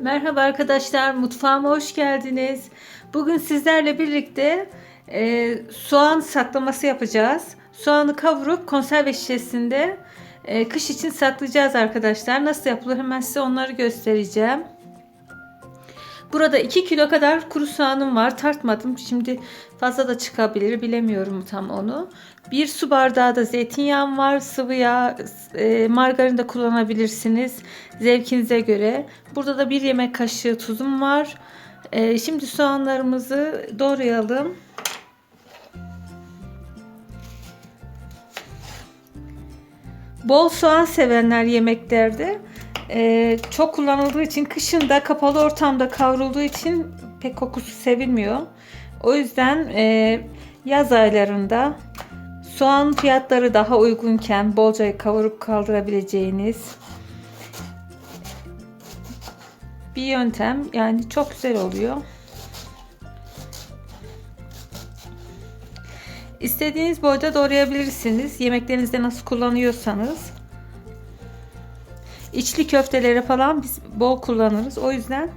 Merhaba arkadaşlar, mutfağıma hoş geldiniz. Bugün sizlerle birlikte e, soğan saklaması yapacağız. Soğanı kavurup konserve şişesinde e, kış için saklayacağız arkadaşlar. Nasıl yapılır hemen size onları göstereceğim. Burada 2 kilo kadar kuru soğanım var. Tartmadım. Şimdi fazla da çıkabilir. Bilemiyorum tam onu. Bir su bardağı da zeytinyağım var. Sıvı yağ, e, margarin de kullanabilirsiniz. Zevkinize göre. Burada da bir yemek kaşığı tuzum var. E, şimdi soğanlarımızı doğrayalım. Bol soğan sevenler yemeklerde e, çok kullanıldığı için kışın da kapalı ortamda kavrulduğu için pek kokusu sevilmiyor. O yüzden e, yaz aylarında soğan fiyatları daha uygunken bolca kavurup kaldırabileceğiniz bir yöntem. Yani çok güzel oluyor. İstediğiniz boyda doğrayabilirsiniz. Yemeklerinizde nasıl kullanıyorsanız. İçli köftelere falan biz bol kullanırız. O yüzden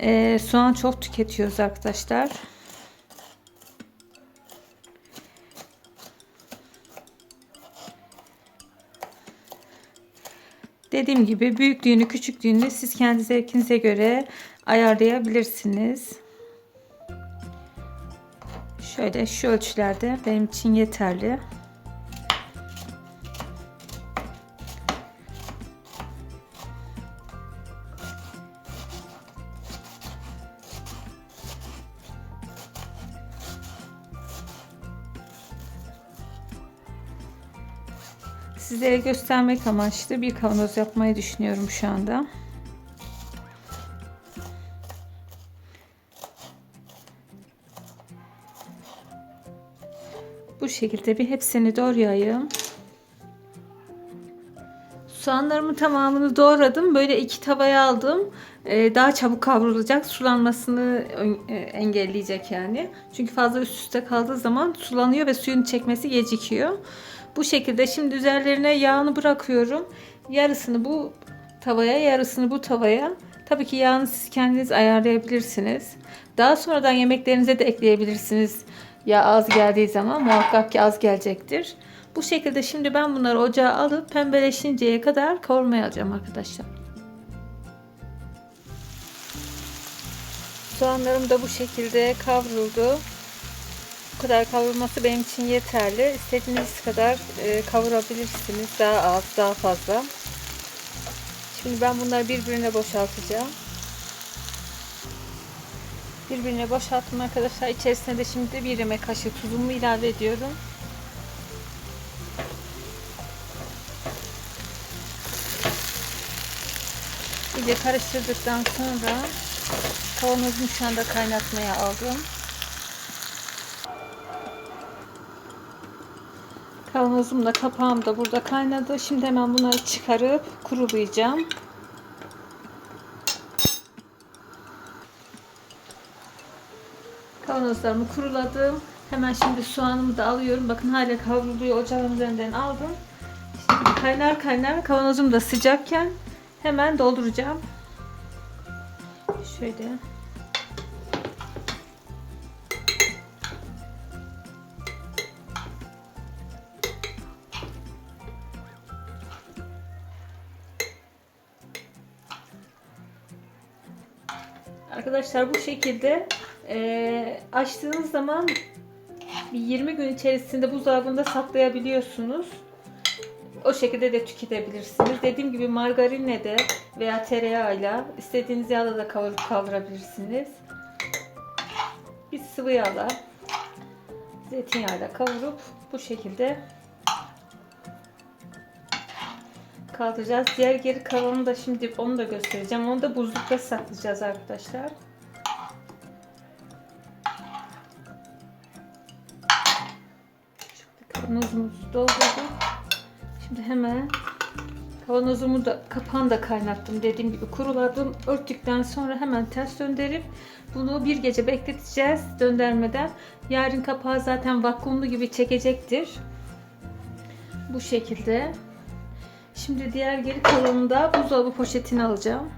e, soğan çok tüketiyoruz arkadaşlar. Dediğim gibi büyüklüğünü küçüklüğünü siz kendi zevkinize göre ayarlayabilirsiniz. Şöyle şu ölçülerde benim için yeterli. Sizlere göstermek amaçlı bir kavanoz yapmayı düşünüyorum şu anda. Bu şekilde bir hepsini doğrayayım. Soğanlarımın tamamını doğradım. Böyle iki tavaya aldım. Ee, daha çabuk kavrulacak. Sulanmasını e, engelleyecek yani. Çünkü fazla üst üste kaldığı zaman sulanıyor ve suyun çekmesi gecikiyor. Bu şekilde şimdi üzerlerine yağını bırakıyorum. Yarısını bu tavaya, yarısını bu tavaya. Tabii ki yağını siz kendiniz ayarlayabilirsiniz. Daha sonradan yemeklerinize de ekleyebilirsiniz. Ya az geldiği zaman muhakkak ki az gelecektir. Bu şekilde şimdi ben bunları ocağa alıp pembeleşinceye kadar kavurmaya alacağım arkadaşlar. Soğanlarım da bu şekilde kavruldu. Bu kadar kavrulması benim için yeterli. İstediğiniz kadar e, kavurabilirsiniz. Daha az, daha fazla. Şimdi ben bunları birbirine boşaltacağım. Birbirine boşalttım arkadaşlar. İçerisine de şimdi bir yemek kaşığı tuzumu ilave ediyorum. İyice karıştırdıktan sonra kavanozumu şu anda kaynatmaya aldım. Kavanozum da kapağım da burada kaynadı. Şimdi hemen bunları çıkarıp kurulayacağım. Kavanozlarımı kuruladım. Hemen şimdi soğanımı da alıyorum. Bakın hala kavruluyor. Ocağın üzerinden aldım. Şimdi kaynar kaynar kavanozum da sıcakken hemen dolduracağım. Şöyle. Arkadaşlar bu şekilde e, açtığınız zaman bir 20 gün içerisinde buzdolabında saklayabiliyorsunuz. O şekilde de tüketebilirsiniz. Dediğim gibi margarinle de veya tereyağıyla istediğiniz yağla da kavurup kaldırabilirsiniz. Bir sıvı yağla zeytinyağıyla kavurup bu şekilde kaldıracağız. Diğer geri kalanını da şimdi onu da göstereceğim. Onu da buzlukta saklayacağız arkadaşlar. Kavanozumuzu doldurdum. Şimdi hemen kavanozumu da kapağını da kaynattım. Dediğim gibi kuruladım. Örttükten sonra hemen ters döndürüp bunu bir gece bekleteceğiz döndürmeden. Yarın kapağı zaten vakumlu gibi çekecektir. Bu şekilde. Şimdi diğer geri kalanını da buzdolabı poşetini alacağım.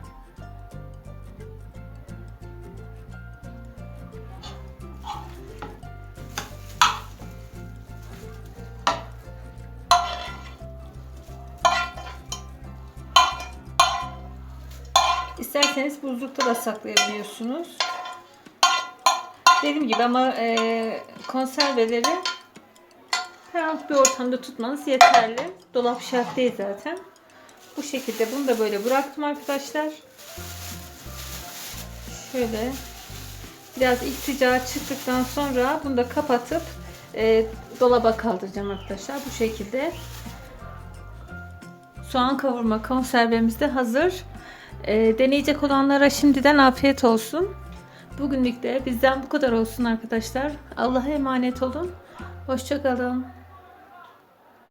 İsterseniz buzlukta da saklayabiliyorsunuz. Dediğim gibi ama e, konserveleri karanlık bir ortamda tutmanız yeterli. Dolap şart değil zaten. Bu şekilde bunu da böyle bıraktım arkadaşlar. Şöyle biraz sıcağı çıktıktan sonra bunu da kapatıp e, dolaba kaldıracağım arkadaşlar. Bu şekilde soğan kavurma konservemiz de hazır. E, deneyecek olanlara şimdiden afiyet olsun. Bugünlük de bizden bu kadar olsun arkadaşlar. Allah'a emanet olun. Hoşçakalın.